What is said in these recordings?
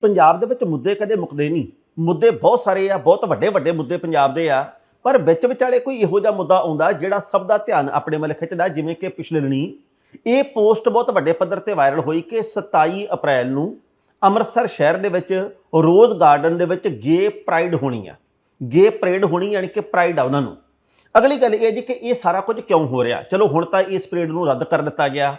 ਪੰਜਾਬ ਦੇ ਵਿੱਚ ਮੁੱਦੇ ਕਦੇ ਮੁੱਕਦੇ ਨਹੀਂ। ਮੁੱਦੇ ਬਹੁਤ ਸਾਰੇ ਆ, ਬਹੁਤ ਵੱਡੇ ਵੱਡੇ ਮੁੱਦੇ ਪੰਜਾਬ ਦੇ ਆ। ਪਰ ਵਿੱਚ ਵਿਚਾਲੇ ਕੋਈ ਇਹੋ ਜਿਹਾ ਮੁੱਦਾ ਆਉਂਦਾ ਜਿਹੜਾ ਸਭ ਦਾ ਧਿਆਨ ਆਪਣੇ ਵੱਲ ਖਿੱਚਦਾ, ਜਿਵੇਂ ਕਿ ਪਿਛਲੇ ਦਿਨੀ ਇਹ ਪੋਸਟ ਬਹੁਤ ਵੱਡੇ ਪੱਧਰ ਤੇ ਵਾਇਰਲ ਹੋਈ ਕਿ 27 ਅਪ੍ਰੈਲ ਨੂੰ ਅੰਮ੍ਰਿਤਸਰ ਸ਼ਹਿਰ ਦੇ ਵਿੱਚ ਰੋਜ਼ ਗਾਰਡਨ ਦੇ ਵਿੱਚ ਗੇ ਪ੍ਰਾਈਡ ਹੋਣੀ ਆ। ਗੇ ਪਰੇਡ ਹੋਣੀ ਯਾਨੀ ਕਿ ਪ੍ਰਾਈਡ ਆ ਉਹਨਾਂ ਨੂੰ। ਅਗਲੀ ਗੱਲ ਇਹ ਜੀ ਕਿ ਇਹ ਸਾਰਾ ਕੁਝ ਕਿਉਂ ਹੋ ਰਿਹਾ? ਚਲੋ ਹੁਣ ਤਾਂ ਇਸ ਪਰੇਡ ਨੂੰ ਰੱਦ ਕਰ ਦਿੱਤਾ ਗਿਆ।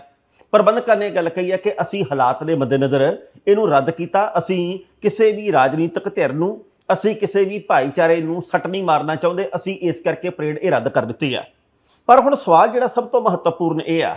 ਪ੍ਰਬੰਧਕਾਂ ਨੇ ਗੱਲ ਕਹੀ ਹੈ ਕਿ ਅਸੀਂ ਹਾਲਾਤ ਦੇ ਮੱਦੇਨਜ਼ਰ ਇਹਨੂੰ ਰੱਦ ਕੀਤਾ, ਅਸੀਂ ਕਿਸੇ ਵੀ ਰਾਜਨੀਤਿਕ ਧਿਰ ਨੂੰ, ਅਸੀਂ ਕਿਸੇ ਵੀ ਭਾਈਚਾਰੇ ਨੂੰ ਸੱਟ ਨਹੀਂ ਮਾਰਨਾ ਚਾਹੁੰਦੇ, ਅਸੀਂ ਇਸ ਕਰਕੇ ਪਰੇਡ ਇਹ ਰੱਦ ਕਰ ਦਿੱਤੀ ਆ ਪਰ ਹੁਣ ਸਵਾਲ ਜਿਹੜਾ ਸਭ ਤੋਂ ਮਹੱਤਵਪੂਰਨ ਇਹ ਆ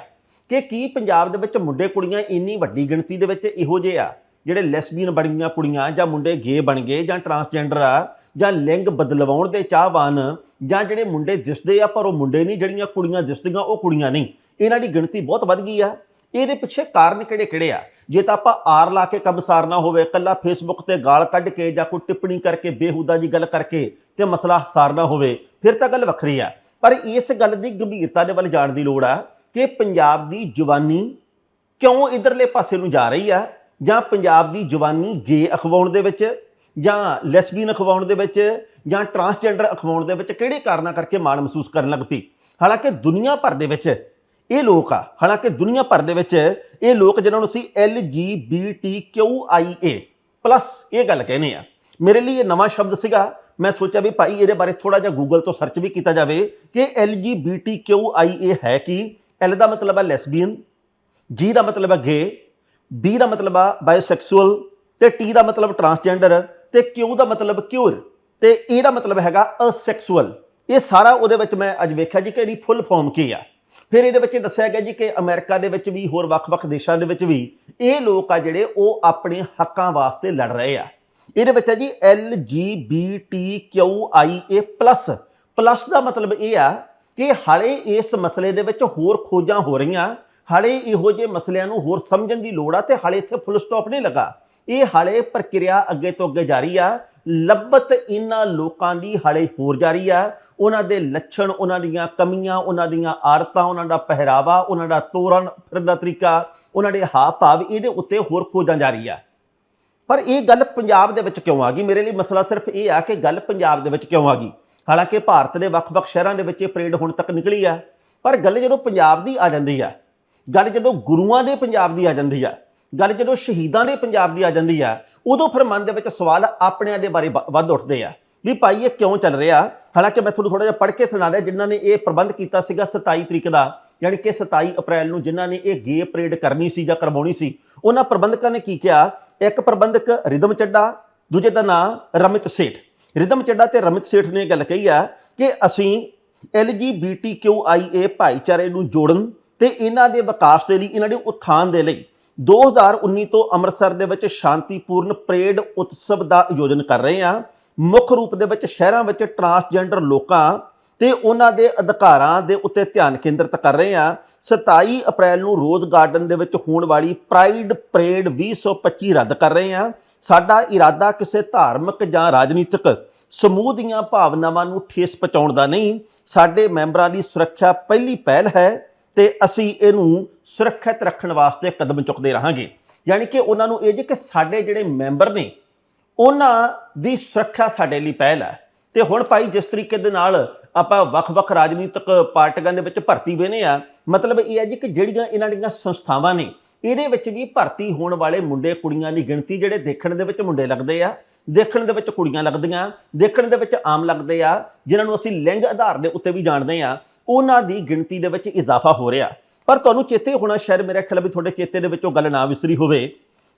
ਕਿ ਕੀ ਪੰਜਾਬ ਦੇ ਵਿੱਚ ਮੁੰਡੇ ਕੁੜੀਆਂ ਇੰਨੀ ਵੱਡੀ ਗਿਣਤੀ ਦੇ ਵਿੱਚ ਇਹੋ ਜਿਹੇ ਆ, ਜਿਹੜੇ ਲੈਸਬੀਅਨ ਬਣ ਗਈਆਂ ਕੁੜੀਆਂ ਜਾਂ ਮੁੰਡੇ ਗੇ ਬਣ ਗਏ ਜਾਂ ਟਰਾਂਸਜੈਂਡਰ ਆ, ਜਾਂ ਲਿੰਗ ਬਦਲਵਾਉਣ ਦੇ ਚਾਹਵਾਨ, ਜਾਂ ਜਿਹੜੇ ਮੁੰਡੇ ਦਿਸਦੇ ਆ ਪਰ ਉਹ ਮੁੰਡੇ ਨਹੀਂ, ਜਿਹੜੀਆਂ ਕੁੜੀਆਂ ਦਿਸਦੀਆਂ ਉਹ ਕੁੜੀਆਂ ਨਹੀਂ। ਇਹਨਾਂ ਦੀ ਗਿਣਤੀ ਬਹੁਤ ਵੱਧ ਗਈ ਆ। ਇਹਦੇ ਪਿੱਛੇ ਕਾਰਨ ਕਿਹੜੇ ਕਿਹੜੇ ਆ? ਜੇ ਤਾਂ ਆਪਾਂ ਆਰ ਲਾ ਕੇ ਕੰਮ ਸਾਰਨਾ ਹੋਵੇ ਕੱਲਾ ਫੇਸਬੁੱਕ ਤੇ ਗਾਲ ਕੱਢ ਕੇ ਜਾਂ ਕੋਈ ਟਿੱਪਣੀ ਕਰਕੇ ਬੇਹੂਦਾ ਜੀ ਗੱਲ ਕਰਕੇ ਤੇ ਮਸਲਾ ਸਾਰਨਾ ਹੋਵੇ, ਫਿਰ ਤਾਂ ਗੱਲ ਵੱਖਰੀ ਆ। ਪਰ ਇਸ ਗੱਲ ਦੀ ਗੰਭੀਰਤਾ ਦੇ ਵੱਲ ਜਾਣ ਦੀ ਲੋੜ ਆ ਕਿ ਪੰਜਾਬ ਦੀ ਜਵਾਨੀ ਕਿਉਂ ਇਧਰਲੇ ਪਾਸੇ ਨੂੰ ਜਾ ਰਹੀ ਆ? ਜਾਂ ਪੰਜਾਬ ਦੀ ਜਵਾਨੀ ਗੇ ਅਖਵਾਉਣ ਦੇ ਵਿੱਚ, ਜਾਂ ਲੈਸਬੀਨ ਅਖਵਾਉਣ ਦੇ ਵਿੱਚ, ਜਾਂ ਟਰਾਂਸਜੈਂਡਰ ਅਖਵਾਉਣ ਦੇ ਵਿੱਚ ਕਿਹੜੇ ਕਾਰਨਾਂ ਕਰਕੇ ਮਾਣ ਮਹਿਸੂਸ ਕਰਨ ਲੱਗ ਪਈ? ਹਾਲਾਂਕਿ ਦੁਨੀਆ ਭਰ ਦੇ ਵਿੱਚ ਇਹ ਲੋਕ ਆ, ਹਾਲਾਂਕਿ ਦੁਨੀਆ ਭਰ ਦੇ ਵਿੱਚ ਇਹ ਲੋਕ ਜਿਨ੍ਹਾਂ ਨੂੰ ਅਸੀਂ LGBTQIA ਪਲੱਸ ਇਹ ਗੱਲ ਕਹਿੰਦੇ ਆ। ਮੇਰੇ ਲਈ ਇਹ ਨਵਾਂ ਸ਼ਬਦ ਸੀਗਾ। ਮੈਂ ਸੋਚਿਆ ਵੀ ਭਾਈ ਇਹਦੇ ਬਾਰੇ ਥੋੜਾ ਜਿਹਾ ਗੂਗਲ ਤੋਂ ਸਰਚ ਵੀ ਕੀਤਾ ਜਾਵੇ ਕਿ LGBTQIA ਹੈ ਕੀ? L ਦਾ ਮਤਲਬ ਹੈ ਲੈਸਬੀਅਨ G ਦਾ ਮਤਲਬ ਹੈ ਗੇ B ਦਾ ਮਤਲਬ ਹੈ ਬਾਇਸੈਕਸੁਅਲ ਤੇ T ਦਾ ਮਤਲਬ ਟਰਾਂਸਜੈਂਡਰ ਤੇ Q ਦਾ ਮਤਲਬ ਕਿਉਰ ਤੇ E ਦਾ ਮਤਲਬ ਹੈਗਾ ਅਸੈਕਸੁਅਲ ਇਹ ਸਾਰਾ ਉਹਦੇ ਵਿੱਚ ਮੈਂ ਅੱਜ ਵੇਖਿਆ ਜੀ ਕਿ ਇਹਦੀ ਫੁੱਲ ਫਾਰਮ ਕੀ ਆ। ਫਿਰ ਇਹਦੇ ਵਿੱਚ ਦੱਸਿਆ ਗਿਆ ਜੀ ਕਿ ਅਮਰੀਕਾ ਦੇ ਵਿੱਚ ਵੀ, ਹੋਰ ਵੱਖ-ਵੱਖ ਦੇਸ਼ਾਂ ਦੇ ਵਿੱਚ ਵੀ ਇਹ ਲੋਕ ਆ ਜਿਹੜੇ ਉਹ ਆਪਣੇ ਹੱਕਾਂ ਵਾਸਤੇ ਲੜ ਰਹੇ ਆ। ਇਹਦੇ ਵਿੱਚ ਹੈ ਜੀ LGBTQIA+ ਪਲੱਸ ਦਾ ਮਤਲਬ ਇਹ ਆ ਕਿ ਹਾਲੇ ਇਸ ਮਸਲੇ ਦੇ ਵਿੱਚ ਹੋਰ ਖੋਜਾਂ ਹੋ ਰਹੀਆਂ, ਹਾਲੇ ਇਹੋ ਜਿਹੇ ਮਸਲਿਆਂ ਨੂੰ ਹੋਰ ਸਮਝਣ ਦੀ ਲੋੜ ਆ ਤੇ ਹਾਲੇ ਇੱਥੇ ਫੁੱਲ ਸਟਾਪ ਨਹੀਂ ਲੱਗਾ। ਇਹ ਹਾਲੇ ਪ੍ਰਕਿਰਿਆ ਅੱਗੇ ਤੋਂ ਅੱਗੇ ਜਾਰੀ ਆ, ਲੱਭਤ ਇਹਨਾਂ ਲੋਕਾਂ ਦੀ ਹਾਲੇ ਹੋਰ ਜਾਰੀ ਆ। ਉਹਨਾਂ ਦੇ ਲੱਛਣ, ਉਹਨਾਂ ਦੀਆਂ ਕਮੀਆਂ, ਉਹਨਾਂ ਦੀਆਂ ਆਰਤਾਂ ਉਹਨਾਂ ਦਾ ਪਹਿਰਾਵਾ, ਉਹਨਾਂ ਦਾ ਤੋਰਨ ਫਿਰਨ ਦਾ ਤਰੀਕਾ, ਉਹਨਾਂ ਦੇ ਹਾਵ ਭਾਵ ਇਹਦੇ ਉੱਤੇ ਹੋਰ ਖੋਜਾਂ ਜਾਰੀ ਆ ਪਰ ਇਹ ਗੱਲ ਪੰਜਾਬ ਦੇ ਵਿੱਚ ਕਿਉਂ ਆ ਗਈ? ਮੇਰੇ ਲਈ ਮਸਲਾ ਸਿਰਫ ਇਹ ਆ ਕਿ ਗੱਲ ਪੰਜਾਬ ਦੇ ਵਿੱਚ ਕਿਉਂ ਆ ਗਈ? ਹਾਲਾਂਕਿ ਭਾਰਤ ਦੇ ਵੱਖ-ਵੱਖ ਸ਼ਹਿਰਾਂ ਦੇ ਵਿੱਚ ਇਹ ਪਰੇਡ ਹੁਣ ਤੱਕ ਨਿਕਲੀ ਆ, ਪਰ ਗੱਲ ਜਦੋਂ ਪੰਜਾਬ ਦੀ ਆ ਜਾਂਦੀ ਆ, ਗੱਲ ਜਦੋਂ ਗੁਰੂਆਂ ਦੇ ਪੰਜਾਬ ਦੀ ਆ ਜਾਂਦੀ ਆ, ਗੱਲ ਜਦੋਂ ਸ਼ਹੀਦਾਂ ਦੇ ਪੰਜਾਬ ਦੀ ਆ ਜਾਂਦੀ ਆ, ਉਦੋਂ ਫਿਰ ਮਨ ਦੇ ਵਿੱਚ ਸਵਾਲ ਆਪਣਿਆਂ ਦੇ ਬਾਰੇ ਵ- ਵੱਧ ਉੱਠਦੇ ਆ। ਵੀ ਭਾਈ ਇਹ ਕਿਉਂ ਚੱਲ ਰਿਹਾ? ਹਾਲਾਂਕਿ ਮੈਂ ਤੁਹਾਨੂੰ ਥੋੜਾ ਜਿਹਾ ਪੜ੍ਹ ਕੇ ਸੁਣਾ ਰਿਹਾ, ਜਿਨ੍ਹਾਂ ਨੇ ਇਹ ਪ੍ਰਬੰਧ ਕੀਤਾ ਸੀਗਾ 27 ਤਰੀਕ ਦਾ, ਯਾਨੀ ਕਿ 27 ਅਪ੍ਰੈਲ ਨੂੰ ਜਿਨ੍ਹਾਂ ਨੇ ਇਹ ਗੇ ਪਰੇਡ ਕਰਨੀ ਸੀ ਜਾਂ ਕਰਵਾਉਣੀ ਸੀ, ਉਹਨਾਂ ਪ੍ਰਬੰਧਕਾਂ ਨੇ ਕੀ ਕਿਹਾ? ਇੱਕ ਪ੍ਰਬੰਧਕ ਰਿਦਮ ਚੱਡਾ ਦੂਜੇ ਦਾ ਨਾਮ ਰਮਿਤ ਸੇਠ। ਰਿਦਮ ਚੱਡਾ ਤੇ ਰਮਿਤ ਸੇਠ ਨੇ ਇਹ ਗੱਲ ਕਹੀ ਆ ਕਿ ਅਸੀਂ LGBTQIA ਭਾਈਚਾਰੇ ਨੂੰ ਜੋੜਨ ਤੇ ਇਹਨਾਂ ਦੇ ਵਿਕਾਸ ਦੇ ਲਈ, ਇਹਨਾਂ ਦੇ ਉત્ਥਾਨ ਦੇ ਲਈ 2019 ਤੋਂ ਅੰਮ੍ਰਿਤਸਰ ਦੇ ਵਿੱਚ ਸ਼ਾਂਤੀਪੂਰਨ ਪਰੇਡ ਉਤਸਵ ਦਾ ਆਯੋਜਨ ਕਰ ਰਹੇ ਹਾਂ। ਮੁੱਖ ਰੂਪ ਦੇ ਵਿੱਚ ਸ਼ਹਿਰਾਂ ਵਿੱਚ ਟਰਾਂਸਜੈਂਡਰ ਲੋਕਾਂ ਤੇ ਉਹਨਾਂ ਦੇ ਅਧਿਕਾਰਾਂ ਦੇ ਉੱਤੇ ਧਿਆਨ ਕੇਂਦਰਿਤ ਕਰ ਰਹੇ ਹਾਂ। 27 ਅਪ੍ਰੈਲ ਨੂੰ ਰੋਜ਼ ਗਾਰਡਨ ਦੇ ਵਿੱਚ ਹੋਣ ਵਾਲੀ ਪ੍ਰਾਈਡ ਪਰੇਡ 2025 ਰੱਦ ਕਰ ਰਹੇ ਹਾਂ। ਸਾਡਾ ਇਰਾਦਾ ਕਿਸੇ ਧਾਰਮਿਕ ਜਾਂ ਰਾਜਨੀਤਿਕ ਸਮੂਹ ਦੀਆਂ ਭਾਵਨਾਵਾਂ ਨੂੰ ਠੇਸ ਪਹੁੰਚਾਉਣ ਦਾ ਨਹੀਂ। ਸਾਡੇ ਮੈਂਬਰਾਂ ਦੀ ਸੁਰੱਖਿਆ ਪਹਿਲੀ ਪਹਿਲ ਹੈ ਤੇ ਅਸੀਂ ਇਹਨੂੰ ਸੁਰੱਖਿਅਤ ਰੱਖਣ ਵਾਸਤੇ ਕਦਮ ਚੁੱਕਦੇ ਰਹਾਂਗੇ। ਯਾਨੀ ਕਿ ਉਹਨਾਂ ਨੂੰ ਇਹ ਜੇ ਕਿ ਸਾਡੇ ਜਿਹੜੇ ਮੈਂਬਰ ਨੇ ਉਹਨਾਂ ਦੀ ਸੁਰੱਖਿਆ ਸਾਡੇ ਲਈ ਪਹਿਲ ਹੈ। ਤੇ ਹੁਣ ਭਾਈ ਜਿਸ ਤਰੀਕੇ ਦੇ ਨਾਲ ਆਪਾਂ ਵੱਖ-ਵੱਖ ਰਾਜਨੀਤਿਕ ਪਾਰਟੀਆਂ ਦੇ ਵਿੱਚ ਭਰਤੀ ਵੇਨੇ ਆ, ਮਤਲਬ ਇਹ ਹੈ ਜੀ ਕਿ ਜਿਹੜੀਆਂ ਇਹਨਾਂ ਦੀਆਂ ਸੰਸਥਾਵਾਂ ਨੇ, ਇਹਦੇ ਵਿੱਚ ਵੀ ਭਰਤੀ ਹੋਣ ਵਾਲੇ ਮੁੰਡੇ ਕੁੜੀਆਂ ਦੀ ਗਿਣਤੀ ਜਿਹੜੇ ਦੇਖਣ ਦੇ ਵਿੱਚ ਮੁੰਡੇ ਲੱਗਦੇ ਆ, ਦੇਖਣ ਦੇ ਵਿੱਚ ਕੁੜੀਆਂ ਲੱਗਦੀਆਂ, ਦੇਖਣ ਦੇ ਵਿੱਚ ਆਮ ਲੱਗਦੇ ਆ, ਜਿਨ੍ਹਾਂ ਨੂੰ ਅਸੀਂ ਲਿੰਗ ਆਧਾਰ ਦੇ ਉੱਤੇ ਵੀ ਜਾਣਦੇ ਆ, ਉਹਨਾਂ ਦੀ ਗਿਣਤੀ ਦੇ ਵਿੱਚ ਇਜ਼ਾਫਾ ਹੋ ਰਿਹਾ। ਪਰ ਤੁਹਾਨੂੰ ਚੇਤੇ ਹੋਣਾ ਸ਼ਾਇਦ ਮੇਰੇ ਖਿਆਲ ਵੀ ਤੁਹਾਡੇ ਚੇਤੇ ਦੇ ਵਿੱਚੋਂ ਗੱਲ ਨਾ ਵਿਸਰੀ ਹੋਵੇ।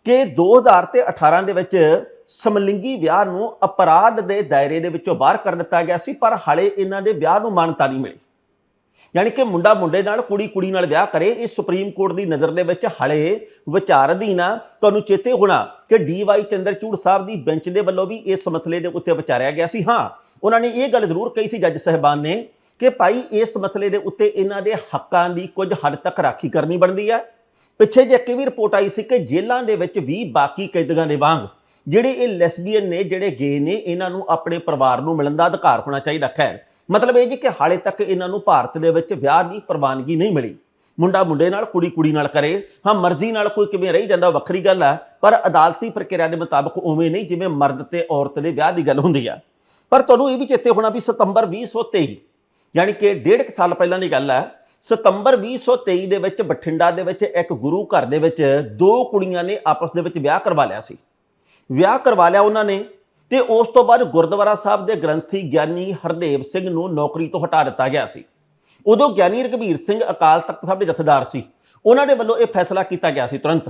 ਕਿ 2000 ਤੇ 18 ਦੇ ਵਿੱਚ ਸਮਲਿੰਗੀ ਵਿਆਹ ਨੂੰ ਅਪਰਾਧ ਦੇ ਦਾਇਰੇ ਦੇ ਵਿੱਚੋਂ ਬਾਹਰ ਕਰ ਦਿੱਤਾ ਗਿਆ ਸੀ, ਪਰ ਹਾਲੇ ਇਹਨਾਂ ਦੇ ਵਿਆਹ ਨੂੰ ਮਾਨਤਾ ਨਹੀਂ ਮਿਲੀ। ਯਾਨੀ ਕਿ ਮੁੰਡਾ ਮੁੰਡੇ ਨਾਲ ਕੁੜੀ ਕੁੜੀ ਨਾਲ ਵਿਆਹ ਕਰੇ, ਇਹ ਸੁਪਰੀਮ ਕੋਰਟ ਦੀ ਨਜ਼ਰ ਦੇ ਵਿੱਚ ਹਲੇ ਵਿਚਾਰ ਅਧੀਨ ਆ। ਤੁਹਾਨੂੰ ਚੇਤੇ ਹੋਣਾ ਕਿ ਡੀ ਵਾਈ ਚੰਦਰਚੂੜ ਸਾਹਿਬ ਦੀ ਬੈਂਚ ਦੇ ਵੱਲੋਂ ਵੀ ਇਸ ਮਸਲੇ ਦੇ ਉੱਤੇ ਵਿਚਾਰਿਆ ਗਿਆ ਸੀ। ਹਾਂ, ਉਹਨਾਂ ਨੇ ਇਹ ਗੱਲ ਜ਼ਰੂਰ ਕਹੀ ਸੀ ਜੱਜ ਸਾਹਿਬਾਨ ਨੇ ਕਿ ਭਾਈ, ਇਸ ਮਸਲੇ ਦੇ ਉੱਤੇ ਇਹਨਾਂ ਦੇ ਹੱਕਾਂ ਦੀ ਕੁਝ ਹੱਦ ਤੱਕ ਰਾਖੀ ਕਰਨੀ ਬਣਦੀ ਹੈ ਪਿੱਛੇ ਜੇ ਇੱਕ ਵੀ ਰਿਪੋਰਟ ਆਈ ਸੀ ਕਿ ਜੇਲ੍ਹਾਂ ਦੇ ਵਿੱਚ ਵੀ ਬਾਕੀ ਕੈਦੀਆਂ ਦੇ ਵਾਂਗ ਜਿਹੜੇ ਇਹ ਲੈਸਬੀਅਨ ਨੇ, ਜਿਹੜੇ ਗੇ ਨੇ, ਇਹਨਾਂ ਨੂੰ ਆਪਣੇ ਪਰਿਵਾਰ ਨੂੰ ਮਿਲਣ ਦਾ ਅਧਿਕਾਰ ਹੋਣਾ ਚਾਹੀਦਾ। ਖੈਰ, ਮਤਲਬ ਇਹ ਜੀ ਕਿ ਹਾਲੇ ਤੱਕ ਇਹਨਾਂ ਨੂੰ ਭਾਰਤ ਦੇ ਵਿੱਚ ਵਿਆਹ ਦੀ ਪ੍ਰਵਾਨਗੀ ਨਹੀਂ ਮਿਲੀ। ਮੁੰਡਾ ਮੁੰਡੇ ਨਾਲ, ਕੁੜੀ ਕੁੜੀ ਨਾਲ ਕਰੇ, ਹਾਂ, ਮਰਜ਼ੀ ਨਾਲ ਕੋਈ ਕਿਵੇਂ ਰਹੀ ਜਾਂਦਾ, ਵੱਖਰੀ ਗੱਲ ਆ, ਪਰ ਅਦਾਲਤੀ ਪ੍ਰਕਿਰਿਆ ਦੇ ਮੁਤਾਬਕ ਉਵੇਂ ਨਹੀਂ, ਜਿਵੇਂ ਮਰਦ ਤੇ ਔਰਤ ਦੇ ਵਿਆਹ ਦੀ ਗੱਲ ਹੁੰਦੀ ਆ। ਪਰ ਤੁਹਾਨੂੰ ਇਹ ਵੀ ਚੇਤੇ ਹੋਣਾ ਵੀ ਸਤੰਬਰ 2023 ਯਾਨੀ ਕਿ ਡੇਢ ਕੁ ਸਾਲ ਪਹਿਲਾਂ ਦੀ ਗੱਲ ਹੈ ਸਤੰਬਰ 2023 ਦੇ ਵਿੱਚ ਬਠਿੰਡਾ ਦੇ ਵਿੱਚ ਇੱਕ ਗੁਰੂ ਘਰ ਦੇ ਵਿੱਚ ਦੋ ਕੁੜੀਆਂ ਨੇ ਆਪਸ ਦੇ ਵਿੱਚ ਵਿਆਹ ਕਰਵਾ ਲਿਆ ਸੀ। ਵਿਆਹ ਕਰਵਾ ਲਿਆ ਉਹਨਾਂ ਨੇ ਤੇ ਉਸ ਤੋਂ ਬਾਅਦ ਗੁਰਦੁਆਰਾ ਸਾਹਿਬ ਦੇ ਗ੍ਰੰਥੀ ਗਿਆਨੀ ਹਰਦੇਵ ਸਿੰਘ ਨੂੰ ਨੌਕਰੀ ਤੋਂ ਹਟਾ ਦਿੱਤਾ ਗਿਆ ਸੀ। ਉਦੋਂ ਗਿਆਨੀ ਰਘਬੀਰ ਸਿੰਘ ਅਕਾਲ ਤਖਤ ਸਾਹਿਬ ਦੇ ਜਥੇਦਾਰ ਸੀ। ਉਹਨਾਂ ਦੇ ਵੱਲੋਂ ਇਹ ਫੈਸਲਾ ਕੀਤਾ ਗਿਆ ਸੀ ਤੁਰੰਤ।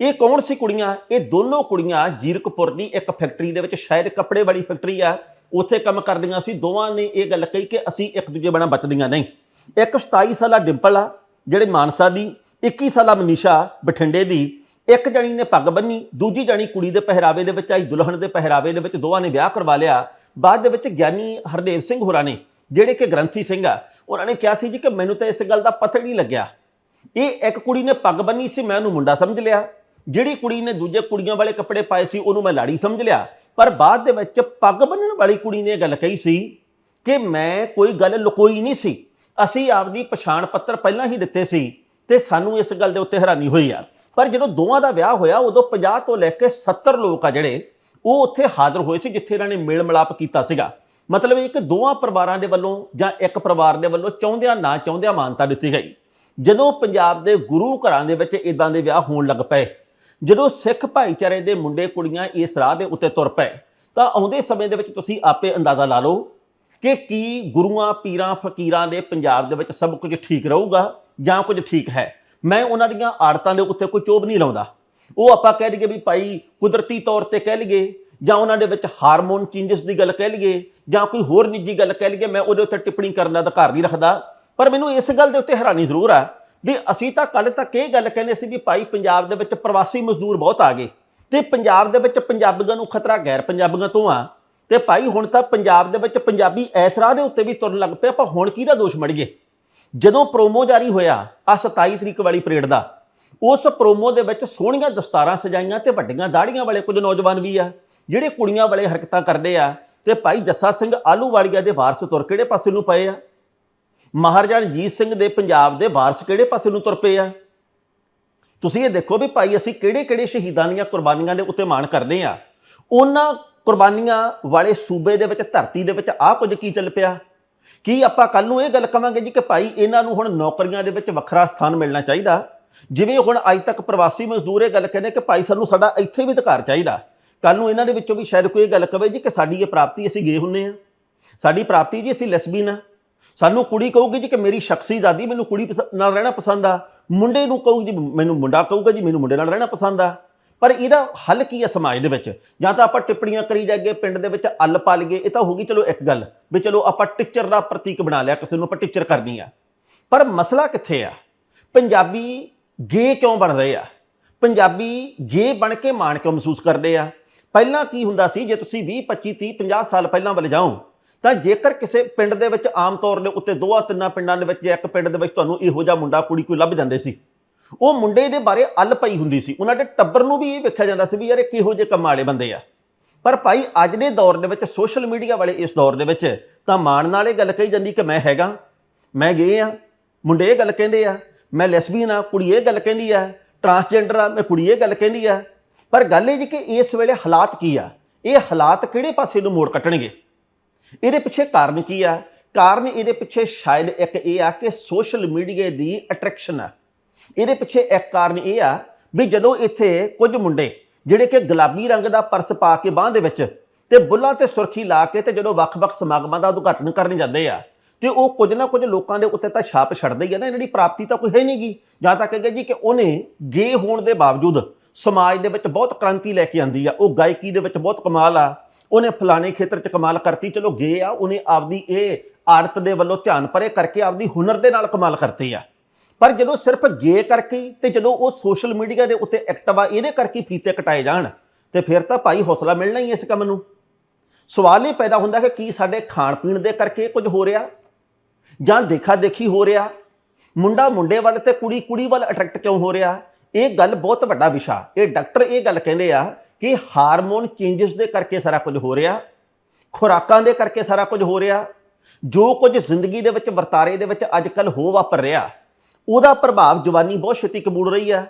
ਇਹ ਕੌਣ ਸੀ ਕੁੜੀਆਂ? ਇਹ ਦੋਨੋਂ ਕੁੜੀਆਂ ਜੀਰਕਪੁਰ ਦੀ ਇੱਕ ਫੈਕਟਰੀ ਦੇ ਵਿੱਚ ਸ਼ਾਇਦ ਕੱਪੜੇ ਵਾਲੀ ਫੈਕਟਰੀ ਆ। ਉੱਥੇ ਕੰਮ ਕਰਦੀਆਂ ਸੀ। ਦੋਵਾਂ ਨੇ ਇਹ ਗੱਲ ਕਹੀ ਕਿ ਅਸੀਂ ਇੱਕ ਦੂਜੇ ਬਣਾ ਬਚਦੀਆਂ ਨਹੀਂ। ਇੱਕ 27 ਸਾਲਾ ਡਿੰਪਲ ਆ, ਜਿਹੜੇ ਮਾਨਸਾ ਦੀ 21 ਸਾਲਾ ਮਨੀਸ਼ਾ ਬਠਿੰਡੇ ਦੀ, ਇੱਕ ਜਣੀ ਨੇ ਪੱਗ ਬੰਨੀ, ਦੂਜੀ ਜਣੀ ਕੁੜੀ ਦੇ ਪਹਿਰਾਵੇ ਦੇ ਵਿੱਚ ਆਈ, ਦੁਲਹਨ ਦੇ ਪਹਿਰਾਵੇ ਦੇ ਵਿੱਚ ਦੋਵਾਂ ਨੇ ਵਿਆਹ ਕਰਵਾ ਲਿਆ। ਬਾਅਦ ਦੇ ਵਿੱਚ ਗਿਆਨੀ ਹਰਦੇਵ ਸਿੰਘ ਹੋਰਾਂ ਨੇ, ਜਿਹੜੇ ਕਿ ਗ੍ਰੰਥੀ ਸਿੰਘ ਆ, ਉਹਨਾਂ ਨੇ ਕਿਹਾ ਸੀ ਜੀ ਕਿ ਮੈਨੂੰ ਤਾਂ ਇਸ ਗੱਲ ਦਾ ਪਤਾ ਹੀ ਨਹੀਂ ਲੱਗਿਆ। ਇਹ ਇੱਕ ਕੁੜੀ ਨੇ ਪੱਗ ਬੰਨੀ ਸੀ, ਮੈਂ ਉਹਨੂੰ ਮੁੰਡਾ ਸਮਝ ਲਿਆ। ਜਿਹੜੀ ਕੁੜੀ ਨੇ ਦੂਜੇ ਕੁੜੀਆਂ ਵਾਲੇ ਕੱਪੜੇ ਪਾਏ ਸੀ, ਉਹਨੂੰ ਮੈਂ ਲਾੜੀ ਸਮਝ ਲਿਆ। ਪਰ ਬਾਅਦ ਦੇ ਵਿੱਚ ਪੱਗ ਬੰਨਣ ਵਾਲੀ ਕੁੜੀ ਨੇ ਇਹ ਗੱਲ ਕਹੀ ਸੀ ਕਿ ਮੈਂ ਕੋਈ ਗੱਲ ਲੁਕੋਈ ਨਹੀਂ ਸੀ। ਅਸੀਂ ਆਪਦੀ ਪਛਾਣ ਪੱਤਰ ਪਹਿਲਾਂ ਹੀ ਦਿੱਤੇ ਸੀ ਤੇ ਸਾਨੂੰ ਇਸ ਗੱਲ ਦੇ ਉੱਤੇ ਹੈਰਾਨੀ ਹੋਈ ਆ। ਪਰ ਜਦੋਂ ਦੋਵਾਂ ਦਾ ਵਿਆਹ ਹੋਇਆ, ਉਦੋਂ 50 ਤੋਂ ਲੈ ਕੇ 70 ਲੋਕ ਆ ਜਿਹੜੇ, ਉਹ ਉੱਥੇ ਹਾਜ਼ਰ ਹੋਏ ਸੀ ਜਿੱਥੇ ਇਹਨਾਂ ਨੇ ਮੇਲ ਮਿਲਾਪ ਕੀਤਾ ਸੀਗਾ। ਮਤਲਬ ਇਹ ਕਿ ਦੋਵਾਂ ਪਰਿਵਾਰਾਂ ਦੇ ਵੱਲੋਂ ਜਾਂ ਇੱਕ ਪਰਿਵਾਰ ਦੇ ਵੱਲੋਂ ਚਾਹੁੰਦਿਆਂ, ਨਾ ਚਾਹੁੰਦਿਆਂ ਮਾਨਤਾ ਦਿੱਤੀ ਗਈ। ਜਦੋਂ ਪੰਜਾਬ ਦੇ ਗੁਰੂ ਘਰਾਂ ਦੇ ਵਿੱਚ ਇਦਾਂ ਦੇ ਵਿਆਹ ਹੋਣ ਲੱਗ ਪਏ, ਜਦੋਂ ਸਿੱਖ ਭਾਈਚਾਰੇ ਦੇ ਮੁੰਡੇ ਕੁੜੀਆਂ ਇਸ ਰਾਹ ਦੇ ਉੱਤੇ ਤੁਰ ਪਏ, ਤਾਂ ਆਉਂਦੇ ਸਮੇਂ ਦੇ ਵਿੱਚ ਤੁਸੀਂ ਆਪੇ ਅੰਦਾਜ਼ਾ ਲਾ ਲਓ ਕਿ ਕੀ ਗੁਰੂਆਂ, ਪੀਰਾਂ, ਫਕੀਰਾਂ ਦੇ ਪੰਜਾਬ ਦੇ ਵਿੱਚ ਸਭ ਕੁਝ ਠੀਕ ਰਹੂਗਾ ਜਾਂ ਕੁਝ ਠੀਕ ਹੈ? ਮੈਂ ਉਹਨਾਂ ਦੀਆਂ ਆੜਤਾਂ ਦੇ ਉੱਤੇ ਕੋਈ ਚੋਬ ਨਹੀਂ ਲਾਉਂਦਾ। ਉਹ ਆਪਾਂ ਕਹਿ ਲਈਏ ਵੀ ਭਾਈ ਕੁਦਰਤੀ ਤੌਰ ਤੇ ਕਹਿ ਲਈਏ ਜਾਂ ਉਹਨਾਂ ਦੇ ਵਿੱਚ ਹਾਰਮੋਨ ਚੇਂਜਸ ਦੀ ਗੱਲ ਕਹਿ ਲਈਏ ਜਾਂ ਕੋਈ ਹੋਰ ਨਿੱਜੀ ਗੱਲ ਕਹਿ ਲਈਏ, ਮੈਂ ਉਹਦੇ ਉੱਤੇ ਟਿੱਪਣੀ ਕਰਨ ਦਾ ਅਧਿਕਾਰ ਨਹੀਂ ਰੱਖਦਾ। ਪਰ ਮੈਨੂੰ ਇਸ ਗੱਲ ਦੇ ਉੱਤੇ ਹੈਰਾਨੀ ਜ਼ਰੂਰ ਆ ਵੀ ਅਸੀਂ ਤਾਂ ਕੱਲ ਤੱਕ ਇਹ ਗੱਲ ਕਹਿੰਦੇ ਸੀ ਵੀ ਭਾਈ ਪੰਜਾਬ ਦੇ ਵਿੱਚ ਪ੍ਰਵਾਸੀ ਮਜ਼ਦੂਰ ਬਹੁਤ ਆ ਗਏ ਤੇ ਪੰਜਾਬ ਦੇ ਵਿੱਚ ਪੰਜਾਬੀਆਂ ਨੂੰ ਖਤਰਾ ਗੈਰ ਪੰਜਾਬੀਆਂ ਤੋਂ ਆ। ਤੇ ਭਾਈ ਹੁਣ ਤਾਂ ਪੰਜਾਬ ਦੇ ਵਿੱਚ ਪੰਜਾਬੀ ਐਸ ਰਾਹ ਦੇ ਉੱਤੇ ਵੀ ਤੁਰਨ ਲੱਗ ਪਏ ਆਪਾਂ ਹੁਣ ਕਿਹਦਾ ਦੋਸ਼ ਮੜੀਏ? ਜਦੋਂ ਪ੍ਰੋਮੋ ਜਾਰੀ ਹੋਇਆ ਆ 27 ਤਰੀਕ ਵਾਲੀ ਪਰੇਡ ਦਾ, ਉਸ ਪ੍ਰੋਮੋ ਦੇ ਵਿੱਚ ਸੋਹਣੀਆਂ ਦਸਤਾਰਾਂ ਸਜਾਈਆਂ ਤੇ ਵੱਡੀਆਂ ਦਾੜੀਆਂ ਵਾਲੇ ਕੁਝ ਨੌਜਵਾਨ ਵੀ ਆ, ਜਿਹੜੇ ਕੁੜੀਆਂ ਵਾਲੇ ਹਰਕਤਾਂ ਕਰਦੇ ਆ ਤੇ ਭਾਈ ਜੱਸਾ ਸਿੰਘ ਆਲੂਵਾਲੀਆ ਦੇ ਵਾਰਸ ਤੁਰ ਕਿਹੜੇ ਪਾਸੇ ਨੂੰ ਪਏ ਆ? ਮਹਾਰਾਜਾ ਰਣਜੀਤ ਸਿੰਘ ਦੇ ਪੰਜਾਬ ਦੇ ਵਾਰਸ ਕਿਹੜੇ ਪਾਸੇ ਨੂੰ ਤੁਰ ਪਏ ਆ? ਤੁਸੀਂ ਇਹ ਦੇਖੋ ਵੀ ਭਾਈ ਅਸੀਂ ਕਿਹੜੇ-ਕਿਹੜੇ ਸ਼ਹੀਦਾਂ ਦੀਆਂ ਕੁਰਬਾਨੀਆਂ ਦੇ ਉੱਤੇ ਮਾਣ ਕਰਦੇ ਆ। ਉਹਨਾਂ ਕੁਰਬਾਨੀਆਂ ਵਾਲੇ ਸੂਬੇ ਦੇ ਵਿੱਚ, ਧਰਤੀ ਦੇ ਵਿੱਚ ਆਹ ਕੁਝ ਕੀ ਚੱਲ ਪਿਆ? ਕੀ ਆਪਾਂ ਕੱਲ ਨੂੰ ਇਹ ਗੱਲ ਕਵਾਂਗੇ ਜੀ ਕਿ ਭਾਈ ਇਹਨਾਂ ਨੂੰ ਹੁਣ ਨੌਕਰੀਆਂ ਦੇ ਵਿੱਚ ਵੱਖਰਾ ਸਥਾਨ ਮਿਲਣਾ ਚਾਹੀਦਾ? ਜਿਵੇਂ ਹੁਣ ਅੱਜ ਤੱਕ ਪ੍ਰਵਾਸੀ ਮਜ਼ਦੂਰ ਇਹ ਗੱਲ ਕਹਿੰਦੇ ਕਿ ਭਾਈ ਸਾਨੂੰ ਸਾਡਾ ਇੱਥੇ ਵੀ ਅਧਿਕਾਰ ਚਾਹੀਦਾ। ਕੱਲ ਨੂੰ ਇਹਨਾਂ ਦੇ ਵਿੱਚੋਂ ਵੀ ਸ਼ਾਇਦ ਕੋਈ ਇਹ ਗੱਲ ਕਵੇ ਜੀ ਕਿ ਸਾਡੀ ਇਹ ਪ੍ਰਾਪਤੀ ਅਸੀਂ ਗਏ ਹੁੰਨੇ ਆ। ਸਾਡੀ ਪ੍ਰਾਪਤੀ ਜੀ ਅਸੀਂ ਲੈਸਬੀਨ ਆ। ਸਾਨੂੰ ਕੁੜੀ ਕਹੂਗੀ ਜੀ ਕਿ ਮੇਰੀ ਸ਼ਖਸੀ ਆਜ਼ਾਦੀ ਮੈਨੂੰ ਕੁੜੀ ਪਸ- ਨਾਲ ਰਹਿਣਾ ਪਸੰਦ ਆ। ਮੁੰਡੇ ਨੂੰ ਕਹੂਗੀ ਜੀ, ਮੈਨੂੰ ਮੁੰਡਾ ਕਹੂਗਾ ਜੀ, ਮੈਨੂੰ ਮੁੰਡੇ ਨਾਲ ਰਹਿਣਾ ਪਸੰਦ ਆ। ਪਰ ਇਹਦਾ ਹੱਲ ਕੀ ਹੈ ਸਮਾਜ ਦੇ ਵਿੱਚ? ਜਾਂ ਤਾਂ ਆਪਾਂ ਟਿੱਪਣੀਆਂ ਕਰੀ ਜਾਈਏ, ਪਿੰਡ ਦੇ ਵਿੱਚ ਅੱਲ ਪਾ ਲਈਏ, ਇਹ ਤਾਂ ਹੋ ਗਈ ਚਲੋ ਇੱਕ ਗੱਲ, ਵੀ ਚਲੋ ਆਪਾਂ ਟੀਚਰ ਦਾ ਪ੍ਰਤੀਕ ਬਣਾ ਲਿਆ, ਕਿਸੇ ਨੂੰ ਆਪਾਂ ਟੀਚਰ ਕਰਨੀ ਆ। ਪਰ ਮਸਲਾ ਕਿੱਥੇ ਆ? ਪੰਜਾਬੀ ਗੇ ਕਿਉਂ ਬਣ ਰਹੇ ਆ? ਪੰਜਾਬੀ ਗੇ ਬਣ ਕੇ ਮਾਣ ਕਿਉਂ ਮਹਿਸੂਸ ਕਰਦੇ ਆ? ਪਹਿਲਾਂ ਕੀ ਹੁੰਦਾ ਸੀ, ਜੇ ਤੁਸੀਂ 20 25 30 50 ਸਾਲ ਪਹਿਲਾਂ ਵੱਲ ਜਾਓ, ਤਾਂ ਜੇਕਰ ਕਿਸੇ ਪਿੰਡ ਦੇ ਵਿੱਚ ਆਮ ਤੌਰ ਦੇ ਉੱਤੇ ਦੋਆ ਤਿੰਨਾਂ ਪਿੰਡਾਂ ਦੇ ਵਿੱਚ ਜਾਂ ਇੱਕ ਪਿੰਡ ਦੇ ਵਿੱਚ ਤੁਹਾਨੂੰ ਇਹੋ ਜਿਹਾ ਮੁੰਡਾ, ਕੁੜੀ ਕੋਈ ਲੱਭ ਜਾਂਦੇ ਸੀ ਉਹ ਮੁੰਡੇ ਦੇ ਬਾਰੇ ਅੱਲ ਪਈ ਹੁੰਦੀ ਸੀ। ਉਹਨਾਂ ਦੇ ਟੱਬਰ ਨੂੰ ਵੀ ਇਹ ਵੇਖਿਆ ਜਾਂਦਾ ਸੀ ਵੀ ਯਾਰ ਇਹ ਕਿਹੋ ਜਿਹੇ ਕੰਮ ਵਾਲੇ ਬੰਦੇ ਆ। ਪਰ ਭਾਈ ਅੱਜ ਦੇ ਦੌਰ ਦੇ ਵਿੱਚ ਸੋਸ਼ਲ ਮੀਡੀਆ ਵਾਲੇ ਇਸ ਦੌਰ ਦੇ ਵਿੱਚ ਤਾਂ ਮਾਣ ਨਾਲ ਇਹ ਗੱਲ ਕਹੀ ਜਾਂਦੀ ਕਿ ਮੈਂ ਹੈਗਾ, ਮੈਂ ਗਏ ਆ, ਮੁੰਡੇ ਇਹ ਗੱਲ ਕਹਿੰਦੇ ਆ, ਮੈਂ ਲੈਸਬੀਅਨ ਆ, ਕੁੜੀ ਇਹ ਗੱਲ ਕਹਿੰਦੀ ਆ ਟਰਾਂਸਜੈਂਡਰ ਆ, ਮੈਂ ਕੁੜੀ ਇਹ ਗੱਲ ਕਹਿੰਦੀ ਆ। ਪਰ ਗੱਲ ਇਹ ਜੀ ਕਿ ਇਸ ਵੇਲੇ ਹਾਲਾਤ ਕੀ ਆ? ਇਹ ਹਾਲਾਤ ਕਿਹੜੇ ਪਾਸੇ ਨੂੰ ਮੋੜ ਕੱਟਣਗੇ? ਇਹਦੇ ਪਿੱਛੇ ਕਾਰਨ ਕੀ ਆ? ਕਾਰਨ ਇਹਦੇ ਪਿੱਛੇ ਸ਼ਾਇਦ ਇੱਕ ਇਹ ਆ ਕਿ ਸੋਸ਼ਲ ਮੀਡੀਆ ਦੀ ਅਟਰੈਕਸ਼ਨ ਆ। ਇਹਦੇ ਪਿੱਛੇ ਇੱਕ ਕਾਰਨ ਇਹ ਆ ਵੀ ਜਦੋਂ ਇੱਥੇ ਕੁਝ ਮੁੰਡੇ ਜਿਹੜੇ ਕਿ ਗੁਲਾਬੀ ਰੰਗ ਦਾ ਪਰਸ ਪਾ ਕੇ ਬਾਹ ਦੇ ਵਿੱਚ ਤੇ ਬੁੱਲਾਂ ਤੇ ਸੁਰਖੀ ਲਾ ਕੇ ਤੇ ਜਦੋਂ ਵੱਖ-ਵੱਖ ਸਮਾਗਮਾਂ ਦਾ ਉਦਘਾਟਨ ਕਰਨ ਜਾਂਦੇ ਆ, ਤੇ ਉਹ ਕੁਝ ਨਾ ਕੁਝ ਲੋਕਾਂ ਦੇ ਉੱਤੇ ਤਾਂ ਛਾਪ ਛੱਡਦੇ ਹੀ ਆ ਨਾ, ਇਹਨਾਂ ਦੀ ਪ੍ਰਾਪਤੀ ਤਾਂ ਕੋਈ ਹੈ ਨਹੀਂਗੀ ਜਾਂ ਤਾਂ ਕਹਿੰਦੇ ਜੀ ਕਿ ਉਹਨੇ ਗੇ ਹੋਣ ਦੇ ਬਾਵਜੂਦ ਸਮਾਜ ਦੇ ਵਿੱਚ ਬਹੁਤ ਕ੍ਰਾਂਤੀ ਲੈ ਕੇ ਆਂਦੀ ਆ, ਉਹ ਗਾਇਕੀ ਦੇ ਵਿੱਚ ਬਹੁਤ ਕਮਾਲ ਆ, ਉਹਨੇ ਫਲਾਣੇ ਖੇਤਰ 'ਚ ਕਮਾਲ ਕਰਤੀ, ਚਲੋ ਗੇ ਆ, ਉਹਨੇ ਆਪਦੀ ਇਹ ਆਦਤ ਦੇ ਵੱਲੋਂ ਧਿਆਨ ਪਰੇ ਕਰਕੇ ਆਪਦੀ ਹੁਨਰ ਦੇ ਨਾਲ ਕਮਾਲ ਕਰਤੀ ਆ। ਪਰ ਜਦੋਂ ਸਿਰਫ ਜੇ ਕਰਕੇ ਹੀ ਤੇ ਜਦੋਂ ਉਹ ਸੋਸ਼ਲ ਮੀਡੀਆ ਦੇ ਉੱਤੇ ਐਕਟਿਵ ਆ ਇਹਦੇ ਕਰਕੇ ਫੀਤੇ ਕਟਾਏ ਜਾਣ, ਤੇ ਫਿਰ ਤਾਂ ਭਾਈ ਹੌਸਲਾ ਮਿਲਣਾ ਹੀ ਇਸ ਕੰਮ ਨੂੰ। ਸਵਾਲ ਇਹ ਪੈਦਾ ਹੁੰਦਾ ਕਿ ਕੀ ਸਾਡੇ ਖਾਣ ਪੀਣ ਦੇ ਕਰਕੇ ਕੁਝ ਹੋ ਰਿਹਾ? ਜਾਂ ਦੇਖਾ ਦੇਖੀ ਹੋ ਰਿਹਾ? ਮੁੰਡਾ ਮੁੰਡੇ ਵੱਲ ਤੇ ਕੁੜੀ ਕੁੜੀ ਵੱਲ ਅਟਰੈਕਟ ਕਿਉਂ ਹੋ ਰਿਹਾ? ਇਹ ਗੱਲ ਬਹੁਤ ਵੱਡਾ ਵਿਸ਼ਾ। ਇਹ ਡਾਕਟਰ ਇਹ ਗੱਲ ਕਹਿੰਦੇ ਆ ਕਿ ਹਾਰਮੋਨ ਚੇਂਜਸ ਦੇ ਕਰਕੇ ਸਾਰਾ ਕੁਝ ਹੋ ਰਿਹਾ, ਖੁਰਾਕਾਂ ਦੇ ਕਰਕੇ ਸਾਰਾ ਕੁਝ ਹੋ ਰਿਹਾ, ਜੋ ਕੁਝ ਜ਼ਿੰਦਗੀ ਦੇ ਵਿੱਚ ਵਰਤਾਰੇ ਦੇ ਵਿੱਚ ਅੱਜ ਕੱਲ ਹੋ ਵਾਪਰ ਰਿਹਾ। ਉਹਦਾ ਪ੍ਰਭਾਵ ਜਵਾਨੀ ਬਹੁਤ ਛੇਤੀ ਕਬੂਲ ਰਹੀ ਆ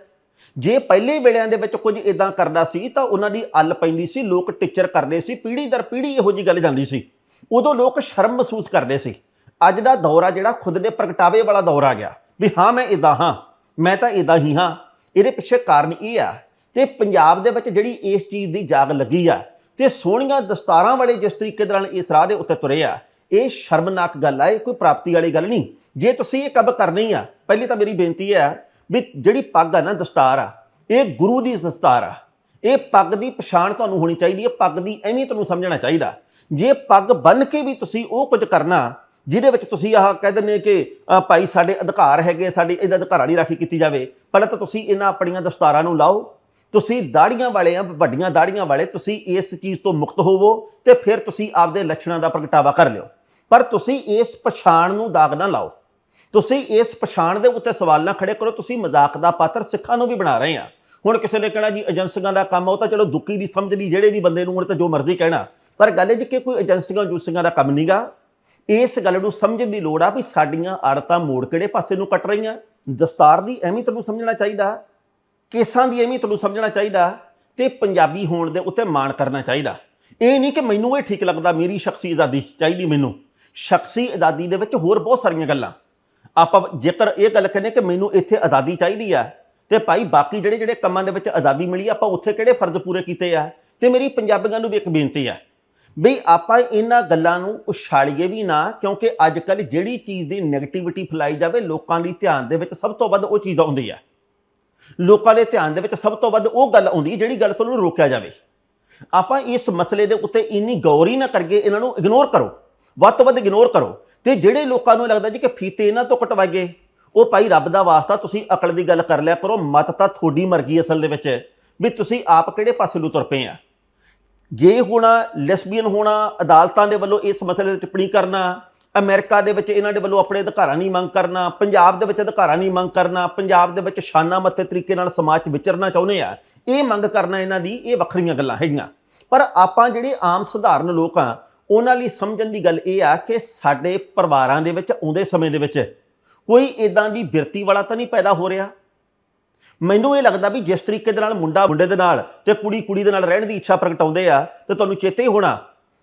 ਜੇ ਪਹਿਲੇ ਵੇਲਿਆਂ ਦੇ ਵਿੱਚ ਕੁਝ ਇਦਾਂ ਕਰਦਾ ਸੀ, ਤਾਂ ਉਹਨਾਂ ਦੀ ਅੱਲ ਪੈਂਦੀ ਸੀ, ਲੋਕ ਟੀਚਰ ਕਰਦੇ ਸੀ, ਪੀੜ੍ਹੀ ਦਰ ਪੀੜ੍ਹੀ ਇਹੋ ਜੀ ਗੱਲ ਜਾਂਦੀ ਸੀ। ਉਦੋਂ ਲੋਕ ਸ਼ਰਮ ਮਹਿਸੂਸ ਕਰਦੇ ਸੀ। ਅੱਜ ਦਾ ਦੌਰ ਆ ਜਿਹੜਾ ਖੁਦ ਦੇ ਪ੍ਰਗਟਾਵੇ ਵਾਲਾ ਦੌਰ ਆ ਗਿਆ, ਵੀ ਹਾਂ, ਮੈਂ ਇਦਾਂ ਹਾਂ, ਮੈਂ ਤਾਂ ਇਦਾਂ ਹੀ ਹਾਂ। ਇਹਦੇ ਪਿੱਛੇ ਕਾਰਨ ਇਹ ਆ ਤੇ ਪੰਜਾਬ ਦੇ ਵਿੱਚ ਜਿਹੜੀ ਇਸ ਚੀਜ਼ ਦੀ ਜਾਗ ਲੱਗੀ ਆ, ਤੇ ਸੋਹਣੀਆਂ ਦਸਤਾਰਾਂ ਵਾਲੇ ਜਿਸ ਤਰੀਕੇ ਦੇ ਨਾਲ ਇਸ ਰਾਹ ਦੇ ਉੱਤੇ ਤੁਰੇ ਆ ਇਹ ਸ਼ਰਮਨਾਕ ਗੱਲ ਆ, ਇਹ ਕੋਈ ਪ੍ਰਾਪਤੀ ਵਾਲੀ ਗੱਲ ਨਹੀਂ। ਜੇ ਤੁਸੀਂ ਇਹ ਕਬ ਕਰਨੀ ਆ, ਪਹਿਲੀ ਤਾਂ ਮੇਰੀ ਬੇਨਤੀ ਹੈ ਵੀ ਜਿਹੜੀ ਪੱਗ ਆ ਨਾ, ਦਸਤਾਰ ਆ, ਇਹ ਗੁਰੂ ਦੀ ਦਸਤਾਰ ਆ। ਇਹ ਪੱਗ ਦੀ ਪਛਾਣ ਤੁਹਾਨੂੰ ਹੋਣੀ ਚਾਹੀਦੀ ਹੈ ਪੱਗ ਦੀ ਅਹਿਮੀਅਤ ਨੂੰ ਸਮਝਣਾ ਚਾਹੀਦਾ। ਜੇ ਪੱਗ ਬੰਨ ਕੇ ਵੀ ਤੁਸੀਂ ਉਹ ਕੁਝ ਕਰਨਾ, ਜਿਹਦੇ ਵਿੱਚ ਤੁਸੀਂ ਆਹ ਕਹਿ ਦਿੰਦੇ ਕਿ ਭਾਈ ਸਾਡੇ ਅਧਿਕਾਰ ਹੈਗੇ, ਸਾਡੇ ਇਹਦਾ ਅਧਿਕਾਰਾਂ ਦੀ ਰਾਖੀ ਕੀਤੀ ਜਾਵੇ, ਪਹਿਲਾਂ ਤਾਂ ਤੁਸੀਂ ਇਹਨਾਂ ਆਪਣੀਆਂ ਦਸਤਾਰਾਂ ਨੂੰ ਲਾਓ ਤੁਸੀਂ ਦਾੜੀਆਂ ਵਾਲੇ ਆ, ਵੱਡੀਆਂ ਦਾੜੀਆਂ ਵਾਲੇ, ਤੁਸੀਂ ਇਸ ਚੀਜ਼ ਤੋਂ ਮੁਕਤ ਹੋਵੋ ਤੇ ਫਿਰ ਤੁਸੀਂ ਆਪਦੇ ਲੱਛਣਾਂ ਦਾ ਪ੍ਰਗਟਾਵਾ ਕਰ ਲਿਓ। ਪਰ ਤੁਸੀਂ ਇਸ ਪਛਾਣ ਨੂੰ ਦਾਗ ਨਾ ਲਾਓ। ਤੁਸੀਂ ਇਸ ਪਛਾਣ ਦੇ ਉੱਤੇ ਸਵਾਲ ਨਾ ਖੜੇ ਕਰੋ। ਤੁਸੀਂ ਮਜ਼ਾਕ ਦਾ ਪਾਤਰ ਸਿੱਖਾਂ ਨੂੰ ਵੀ ਬਣਾ ਰਹੇ ਆ। ਹੁਣ ਕਿਸੇ ਨੇ ਕਹਿਣਾ ਜੀ, ਏਜੰਸੀਆਂ ਦਾ ਕੰਮ ਉਹ ਤਾਂ ਚਲੋ ਦੁੱਕੀ ਦੀ ਸਮਝ ਦੀ ਜਿਹੜੇ ਵੀ ਬੰਦੇ ਨੂੰ ਹੁਣ ਤਾਂ ਜੋ ਮਰਜ਼ੀ ਕਹਿਣਾ। ਪਰ ਗੱਲ ਇਹ ਜੀ ਕਿ ਕੋਈ ਏਜੰਸੀਆਂ, ਜੂਸੀਆਂ ਦਾ ਕੰਮ ਨਹੀਂਗਾ ਇਸ ਗੱਲ ਨੂੰ ਸਮਝਣ ਦੀ ਲੋੜ ਆ ਵੀ ਸਾਡੀਆਂ ਆੜਤਾਂ ਮੋੜ ਕਿਹੜੇ ਪਾਸੇ ਨੂੰ ਕੱਟ ਰਹੀਆਂ। ਦਸਤਾਰ ਦੀ ਅਹਿਮੀਅਤ ਨੂੰ ਸਮਝਣਾ ਚਾਹੀਦਾ। ਕੇਸਾਂ ਦੀ ਅਹਿਮੀਅਤ ਨੂੰ ਸਮਝਣਾ ਚਾਹੀਦਾ ਤੇ ਪੰਜਾਬੀ ਹੋਣ ਦੇ ਉੱਤੇ ਮਾਣ ਕਰਨਾ ਚਾਹੀਦਾ। ਇਹ ਨਹੀਂ ਕਿ ਮੈਨੂੰ ਇਹ ਠੀਕ ਲੱਗਦਾ, ਮੇਰੀ ਸ਼ਖਸੀ ਆਜ਼ਾਦੀ ਚਾਹੀਦੀ ਮੈਨੂੰ। ਸ਼ਖਸੀ ਆਜ਼ਾਦੀ ਦੇ ਵਿੱਚ ਹੋਰ ਬਹੁਤ ਸਾਰੀਆਂ ਗੱਲਾਂ। ਆਪਾਂ ਜੇਕਰ ਇਹ ਗੱਲ ਕਹਿੰਦੇ ਕਿ ਮੈਨੂੰ ਇੱਥੇ ਆਜ਼ਾਦੀ ਚਾਹੀਦੀ ਆ, ਤੇ ਭਾਈ ਬਾਕੀ ਜਿਹੜੇ ਜਿਹੜੇ ਕੰਮਾਂ ਦੇ ਵਿੱਚ ਆਜ਼ਾਦੀ ਮਿਲੀ, ਆਪਾਂ ਉੱਥੇ ਕਿਹੜੇ ਫਰਜ਼ ਪੂਰੇ ਕੀਤੇ ਆ? ਤੇ ਮੇਰੀ ਪੰਜਾਬੀਆਂ ਨੂੰ ਵੀ ਇੱਕ ਬੇਨਤੀ ਆ ਵੀ ਆਪਾਂ ਇਹਨਾਂ ਗੱਲਾਂ ਨੂੰ ਉਛਾਲੀਏ ਵੀ ਨਾ, ਕਿਉਂਕਿ ਅੱਜ ਕੱਲ ਜਿਹੜੀ ਚੀਜ਼ ਦੀ ਨੈਗੇਟਿਵਿਟੀ ਫੈਲਾਈ ਜਾਵੇ, ਲੋਕਾਂ ਦੀ ਧਿਆਨ ਦੇ ਵਿੱਚ ਸਭ ਤੋਂ ਵੱਧ ਉਹ ਚੀਜ਼ ਆਉਂਦੀ ਆ। ਲੋਕਾਂ ਦੇ ਧਿਆਨ ਦੇ ਵਿੱਚ ਸਭ ਤੋਂ ਵੱਧ ਉਹ ਗੱਲ ਆਉਂਦੀ ਹੈ ਜਿਹੜੀ ਗੱਲ ਤੋਂ ਉਹਨੂੰ ਰੋਕਿਆ ਜਾਵੇ। ਆਪਾਂ ਇਸ ਮਸਲੇ ਦੇ ਉੱਤੇ ਇੰਨੀ ਗੌਰ ਹੀ ਨਾ ਕਰਕੇ ਇਹਨਾਂ ਨੂੰ ਇਗਨੋਰ ਕਰੋ। ਵੱਧ ਤੋਂ ਵੱਧ ਇਗਨੋਰ ਕਰੋ। ਤੇ ਜਿਹੜੇ ਲੋਕਾਂ ਨੂੰ ਲੱਗਦਾ ਜੀ ਕਿ ਫੀਤੇ ਇਹਨਾਂ ਤੋਂ ਕਟਵਾਈਏ ਉਹ ਭਾਈ ਰੱਬ ਦਾ ਵਾਸਤਾ, ਤੁਸੀਂ ਅਕਲ ਦੀ ਗੱਲ ਕਰ ਲਿਆ ਕਰੋ, ਮਤ ਤਾਂ ਤੁਹਾਡੀ ਮਰਜ਼ੀ ਅਸਲ ਦੇ ਵਿੱਚ, ਵੀ ਤੁਸੀਂ ਆਪ ਕਿਹੜੇ ਪਾਸੇ ਨੂੰ ਤੁਰ ਪਏ ਆ। ਜੇ ਹੋਣਾ ਲੈਸਬੀਅਨ ਹੋਣਾ, ਅਦਾਲਤਾਂ ਦੇ ਵੱਲੋਂ ਇਸ ਮਸਲੇ ਤੇ ਟਿੱਪਣੀ ਕਰਨਾ ਅਮਰੀਕਾ ਦੇ ਵਿੱਚ ਇਹਨਾਂ ਦੇ ਵੱਲੋਂ ਆਪਣੇ ਅਧਿਕਾਰਾਂ ਦੀ ਮੰਗ ਕਰਨਾ, ਪੰਜਾਬ ਦੇ ਵਿੱਚ ਅਧਿਕਾਰਾਂ ਦੀ ਮੰਗ ਕਰਨਾ, ਪੰਜਾਬ ਦੇ ਵਿੱਚ ਸ਼ਾਨਾ ਮੱਤੇ ਤਰੀਕੇ ਨਾਲ ਸਮਾਜ 'ਚ ਵਿਚਰਨਾ ਚਾਹੁੰਦੇ ਆ, ਇਹ ਮੰਗ ਕਰਨਾ ਇਹਨਾਂ ਦੀ, ਇਹ ਵੱਖਰੀਆਂ ਗੱਲਾਂ ਹੈਗੀਆਂ। ਪਰ ਆਪਾਂ ਜਿਹੜੇ ਆਮ ਸਧਾਰਨ ਲੋਕ ਆ, ਉਹਨਾਂ ਲਈ ਸਮਝਣ ਦੀ ਗੱਲ ਇਹ ਆ ਕਿ ਸਾਡੇ ਪਰਿਵਾਰਾਂ ਦੇ ਵਿੱਚ ਆਉਂਦੇ ਸਮੇਂ ਦੇ ਵਿੱਚ ਕੋਈ ਇਦਾਂ ਦੀ ਬਿਰਤੀ ਵਾਲਾ ਤਾਂ ਨਹੀਂ ਪੈਦਾ ਹੋ ਰਿਹਾ। ਮੈਨੂੰ ਇਹ ਲੱਗਦਾ ਵੀ ਜਿਸ ਤਰੀਕੇ ਦੇ ਨਾਲ ਮੁੰਡਾ ਮੁੰਡੇ ਦੇ ਨਾਲ ਤੇ ਕੁੜੀ ਕੁੜੀ ਦੇ ਨਾਲ ਰਹਿਣ ਦੀ ਇੱਛਾ ਪ੍ਰਗਟਾਉਂਦੇ ਆ, ਤੇ ਤੁਹਾਨੂੰ ਚੇਤੇ ਹੀ ਹੋਣਾ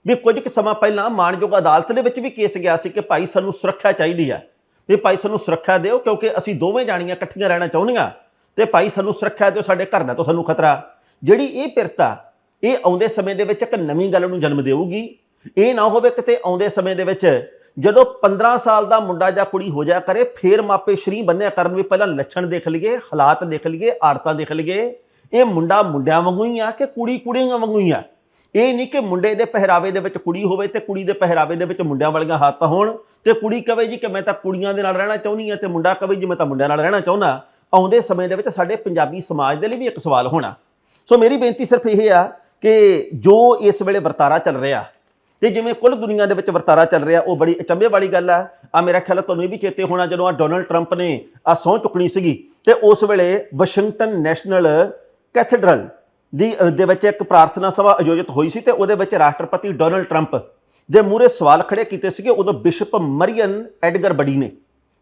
ਵੀ ਕੁਝ ਕੁ ਸਮਾਂ ਪਹਿਲਾਂ ਮਾਨਯੋਗ ਅਦਾਲਤ ਦੇ ਵਿੱਚ ਵੀ ਕੇਸ ਗਿਆ ਸੀ ਕਿ ਭਾਈ ਸਾਨੂੰ ਸੁਰੱਖਿਆ ਚਾਹੀਦੀ ਹੈ ਵੀ ਭਾਈ ਸਾਨੂੰ ਸੁਰੱਖਿਆ ਦਿਓ ਕਿਉਂਕਿ ਅਸੀਂ ਦੋਵੇਂ ਜਾਣੀਆਂ ਇਕੱਠੀਆਂ ਰਹਿਣਾ ਚਾਹੁੰਦੀਆਂ ਤੇ ਭਾਈ ਸਾਨੂੰ ਸੁਰੱਖਿਆ ਦਿਓ, ਸਾਡੇ ਘਰ ਦਾ ਤੋਂ ਸਾਨੂੰ ਖਤਰਾ। ਜਿਹੜੀ ਇਹ ਪਿਰਤਾ ਇਹ ਆਉਂਦੇ ਸਮੇਂ ਦੇ ਵਿੱਚ ਇੱਕ ਨਵੀਂ ਗੱਲ ਨੂੰ ਜਨਮ ਦੇਊਗੀ। ਇਹ ਨਾ ਹੋਵੇ ਕਿਤੇ ਆਉਂਦੇ ਸਮੇਂ ਦੇ ਵਿੱਚ ਜਦੋਂ 15 ਸਾਲ ਦਾ ਮੁੰਡਾ ਜਾਂ ਕੁੜੀ ਹੋ ਜਾ ਕਰੇ, ਫੇਰ ਮਾਪੇ ਸ਼ਰੀ ਬੰਨਿਆ ਕਰਨ ਵੀ ਪਹਿਲਾਂ ਲੱਛਣ ਦੇਖ ਲਈਏ, ਹਾਲਾਤ ਦੇਖ ਲਈਏ ਆੜਤਾਂ ਦੇਖ ਲਈਏ। ਇਹ ਮੁੰਡਾ ਮੁੰਡਿਆਂ ਵਾਂਗੂ ਹੀ ਆ ਕਿ ਕੁੜੀ ਕੁੜੀਆਂ ਵਾਂਗੂ ਹੀ ਆ? ਇਹ ਨਹੀਂ ਕਿ ਮੁੰਡੇ ਦੇ ਪਹਿਰਾਵੇ ਦੇ ਵਿੱਚ ਕੁੜੀ ਹੋਵੇ ਤੇ ਕੁੜੀ ਦੇ ਪਹਿਰਾਵੇ ਦੇ ਵਿੱਚ ਮੁੰਡਿਆਂ ਵਾਲੀਆਂ ਹੱਥ ਹੋਣ ਤੇ ਕੁੜੀ ਕਵੇ ਜੀ ਕਿ ਮੈਂ ਤਾਂ ਕੁੜੀਆਂ ਦੇ ਨਾਲ ਰਹਿਣਾ ਚਾਹੁੰਦੀ ਆ ਤੇ ਮੁੰਡਾ ਕਵੇ ਜੀ ਮੈਂ ਤਾਂ ਮੁੰਡਿਆਂ ਨਾਲ ਰਹਿਣਾ ਚਾਹੁੰਦਾ, ਆਉਂਦੇ ਸਮੇਂ ਦੇ ਵਿੱਚ ਸਾਡੇ ਪੰਜਾਬੀ ਸਮਾਜ ਦੇ ਲਈ ਵੀ ਇੱਕ ਸਵਾਲ ਹੋਣਾ। ਸੋ ਮੇਰੀ ਬੇਨਤੀ ਸਿਰਫ ਇਹ ਆ ਕਿ ਜੋ ਇਸ ਵੇਲੇ ਵਰਤਾਰਾ ਚੱਲ ਰਿਹਾ, ਤੇ ਜਿਵੇਂ ਕੁੱਲ ਦੁਨੀਆ ਦੇ ਵਿੱਚ ਵਰਤਾਰਾ ਚੱਲ ਰਿਹਾ, ਉਹ ਬੜੀ ਅਚੰਭੇ ਵਾਲੀ ਗੱਲ ਆ। ਆ ਮੇਰਾ ਖਿਆਲ ਤੁਹਾਨੂੰ ਇਹ ਵੀ ਚੇਤੇ ਹੋਣਾ ਜਦੋਂ ਆ ਡੋਨਲਡ ਟਰੰਪ ਨੇ ਆ ਸਹੁੰ ਚੁੱਕਣੀ ਸੀਗੀ, ਤੇ ਉਸ ਵੇਲੇ ਵਾਸ਼ਿੰਗਟਨ ਨੈਸ਼ਨਲ ਕੈਥੇਡਰਲ ਦੀ ਦੇ ਵਿੱਚ ਇੱਕ ਪ੍ਰਾਰਥਨਾ ਸਭਾ ਆਯੋਜਿਤ ਹੋਈ ਸੀ ਤੇ ਉਹਦੇ ਵਿੱਚ ਰਾਸ਼ਟਰਪਤੀ ਡੋਨਲਡ ਟਰੰਪ ਦੇ ਮੂਹਰੇ ਸਵਾਲ ਖੜੇ ਕੀਤੇ ਸੀਗੇ। ਉਦੋਂ ਬਿਸ਼ਪ ਮਰੀਅਨ ਐਡਗਰ ਬਡੀ ਨੇ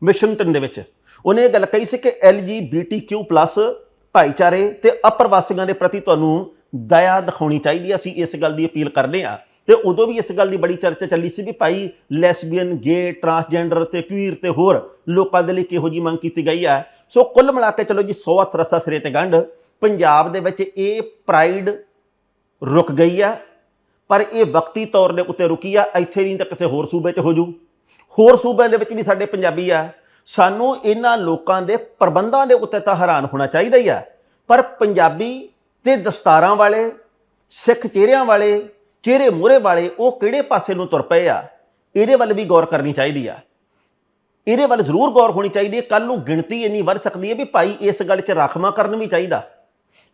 ਵਾਸ਼ਿੰਗਟਨ ਦੇ ਵਿੱਚ। ਉਹਨੇ ਇਹ ਗੱਲ ਕਹੀ ਸੀ ਕਿ LGBTQ+ ਭਾਈਚਾਰੇ ਤੇ ਅਪਰਵਾਸੀਆਂ ਦੇ ਪ੍ਰਤੀ ਤੁਹਾਨੂੰ ਦਇਆ ਦਿਖਾਉਣੀ ਚਾਹੀਦੀ ਅਸੀਂ ਇਸ ਗੱਲ ਦੀ ਅਪੀਲ ਕਰਦੇ ਆ ਤੇ ਉਦੋਂ ਵੀ ਇਸ ਗੱਲ ਦੀ ਬੜੀ ਚਰਚਾ ਚੱਲੀ ਸੀ ਵੀ ਭਾਈ ਲੈਸਬੀਅਨ, ਗੇ, ਟਰਾਂਸਜੈਂਡਰ ਤੇ ਕੁਈਰ ਤੇ ਹੋਰ ਲੋਕਾਂ ਦੇ ਲਈ ਕਿਹੋ ਜੀ ਮੰਗ ਕੀਤੀ ਗਈ ਹੈ। ਸੋ ਕੁੱਲ ਮਿਲਾ ਕੇ ਚਲੋ ਜੀ 100 ਹੱਥ ਸਿਰੇ ਤੇ ਗੰਢ। ਪੰਜਾਬ ਦੇ ਵਿੱਚ ਇਹ ਪ੍ਰਾਈਡ ਰੁਕ ਗਈ ਆ, ਪਰ ਇਹ ਵਕਤੀ ਤੌਰ ਦੇ ਉੱਤੇ ਰੁਕੀ ਆ, ਇੱਥੇ ਨਹੀਂ ਤਾਂ ਕਿਸੇ ਹੋਰ ਸੂਬੇ 'ਚ ਹੋ ਜੂ। ਹੋਰ ਸੂਬਿਆਂ ਦੇ ਵਿੱਚ ਵੀ ਸਾਡੇ ਪੰਜਾਬੀ ਆ, ਸਾਨੂੰ ਇਹਨਾਂ ਲੋਕਾਂ ਦੇ ਪ੍ਰਬੰਧਾਂ ਦੇ ਉੱਤੇ ਤਾਂ ਹੈਰਾਨ ਹੋਣਾ ਚਾਹੀਦਾ ਹੀ ਆ। ਪਰ ਪੰਜਾਬੀ ਤੇ ਦਸਤਾਰਾਂ ਵਾਲੇ, ਸਿੱਖ ਚਿਹਰਿਆਂ ਵਾਲੇ, ਚਿਹਰੇ ਮੂਹਰੇ ਵਾਲੇ ਉਹ ਕਿਹੜੇ ਪਾਸੇ ਨੂੰ ਤੁਰ ਪਏ ਆ? ਇਹਦੇ ਵੱਲ ਵੀ ਗੌਰ ਕਰਨੀ ਚਾਹੀਦੀ ਆ। ਇਹਦੇ ਵੱਲ ਜ਼ਰੂਰ ਗੌਰ ਹੋਣੀ ਚਾਹੀਦੀ ਹੈ ਕੱਲ ਨੂੰ ਗਿਣਤੀ ਇੰਨੀ ਵੱਧ ਸਕਦੀ ਹੈ ਵੀ ਭਾਈ ਇਸ ਗੱਲ 'ਚ ਰਾਖਵਾਂ ਕਰਨ ਵੀ ਚਾਹੀਦਾ।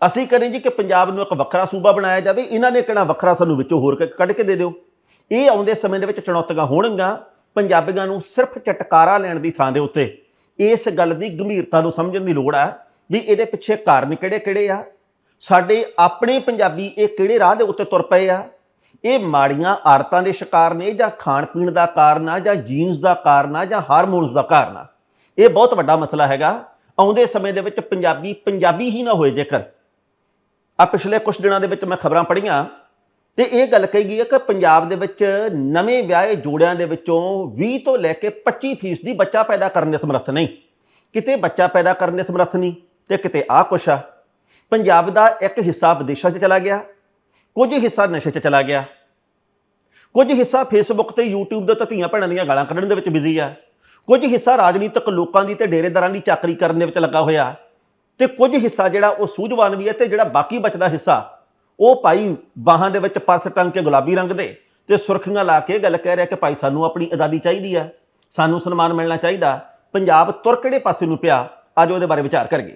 ਅਸੀਂ ਕਹਿੰਦੇ ਜੀ ਕਿ ਪੰਜਾਬ ਨੂੰ ਇੱਕ ਵੱਖਰਾ ਸੂਬਾ ਬਣਾਇਆ ਜਾਵੇ, ਇਹਨਾਂ ਨੇ ਕਿਹੜਾ ਵੱਖਰਾ ਸਾਨੂੰ ਵਿੱਚੋਂ ਹੋਰ ਕੱਢ ਕੇ ਦੇ ਦਿਓ। ਇਹ ਆਉਂਦੇ ਸਮੇਂ ਦੇ ਵਿੱਚ ਚੁਣੌਤੀਆਂ ਹੋਣਗੀਆਂ, ਪੰਜਾਬੀਆਂ ਨੂੰ ਸਿਰਫ ਚਟਕਾਰਾ ਲੈਣ ਦੀ ਥਾਂ ਦੇ ਉੱਤੇ ਇਸ ਗੱਲ ਦੀ ਗੰਭੀਰਤਾ ਨੂੰ ਸਮਝਣ ਦੀ ਲੋੜ ਆ ਵੀ ਇਹਦੇ ਪਿੱਛੇ ਕਾਰਨ ਕਿਹੜੇ ਕਿਹੜੇ ਆ। ਸਾਡੇ ਆਪਣੇ ਪੰਜਾਬੀ ਇਹ ਕਿਹੜੇ ਰਾਹ ਦੇ ਉੱਤੇ ਤੁਰ ਪਏ ਆ। ਇਹ ਮਾੜੀਆਂ ਆਦਤਾਂ ਦੇ ਸ਼ਿਕਾਰ ਨੇ ਜਾਂ ਖਾਣ ਪੀਣ ਦਾ ਕਾਰਨ ਆ ਜਾਂ ਜੀਨਸ ਦਾ ਕਾਰਨ ਆ ਜਾਂ ਹਾਰਮੋਨਸ ਦਾ ਕਾਰਨ ਆ। ਇਹ ਬਹੁਤ ਵੱਡਾ ਮਸਲਾ ਹੈਗਾ। ਆਉਂਦੇ ਸਮੇਂ ਦੇ ਵਿੱਚ ਪੰਜਾਬੀ ਪੰਜਾਬੀ ਹੀ ਨਾ ਹੋਏ ਜੇਕਰ ਆ ਪਿਛਲੇ ਕੁਝ ਦਿਨਾਂ ਦੇ ਵਿੱਚ ਮੈਂ ਖਬਰਾਂ ਪੜ੍ਹੀਆਂ ਤੇ ਇਹ ਗੱਲ ਕਹੀ ਗਈ ਹੈ ਕਿ ਪੰਜਾਬ ਦੇ ਵਿੱਚ ਨਵੇਂ ਵਿਆਹੇ ਜੋੜਿਆਂ ਦੇ ਵਿੱਚੋਂ 20 ਤੋਂ ਲੈ ਕੇ 25% ਫੀਸਦੀ ਬੱਚਾ ਪੈਦਾ ਕਰਨ ਦੇ ਸਮਰੱਥ ਨਹੀਂ। ਕਿਤੇ ਬੱਚਾ ਪੈਦਾ ਕਰਨ ਦੇ ਸਮਰੱਥ ਨਹੀਂ ਤੇ ਕਿਤੇ ਆ ਕੁਛ ਆ। ਪੰਜਾਬ ਦਾ ਇੱਕ ਹਿੱਸਾ ਵਿਦੇਸ਼ਾਂ 'ਚ ਚਲਾ ਗਿਆ, ਕੁਝ ਹਿੱਸਾ ਨਸ਼ੇ 'ਚ ਚਲਾ ਗਿਆ, ਕੁਝ ਹਿੱਸਾ ਫੇਸਬੁੱਕ ਤੇ YouTube ਦੇ ਉੱਤੇ ਧੀਆਂ ਭੈਣਾਂ ਦੀਆਂ ਗਾਲਾਂ ਕੱਢਣ ਦੇ ਵਿੱਚ ਬਿਜ਼ੀ ਆ, ਕੁਝ ਹਿੱਸਾ ਰਾਜਨੀਤਿਕ ਲੋਕਾਂ ਦੀ ਤੇ ਡੇਰੇਦਾਰਾਂ ਦੀ ਚਾਕਰੀ ਕਰਨ ਦੇ ਵਿੱਚ ਲੱਗਾ ਹੋਇਆ। ਤੇ ਕੁਝ ਹਿੱਸਾ ਜਿਹੜਾ ਉਹ ਸੂਝਵਾਨ ਵੀ ਹੈ ਤੇ ਜਿਹੜਾ ਬਾਕੀ ਬਚਦਾ ਹਿੱਸਾ, ਉਹ ਭਾਈ ਬਾਹਾਂ ਦੇ ਵਿੱਚ ਪਰਸ ਟੰਗ ਕੇ ਗੁਲਾਬੀ ਰੰਗ ਦੇ ਤੇ ਸੁਰਖੀਆਂ ਲਾ ਕੇ ਗੱਲ ਕਹਿ ਰਿਹਾ ਕਿ ਭਾਈ ਸਾਨੂੰ ਆਪਣੀ ਆਜ਼ਾਦੀ ਚਾਹੀਦੀ ਆ, ਸਾਨੂੰ ਸਨਮਾਨ ਮਿਲਣਾ ਚਾਹੀਦਾ, ਪੰਜਾਬ ਤੁਰ ਕਿਹੜੇ ਪਾਸੇ ਨੂੰ ਪਿਆ, ਅੱਜ ਉਹਦੇ ਬਾਰੇ ਵਿਚਾਰ ਕਰੀਏ।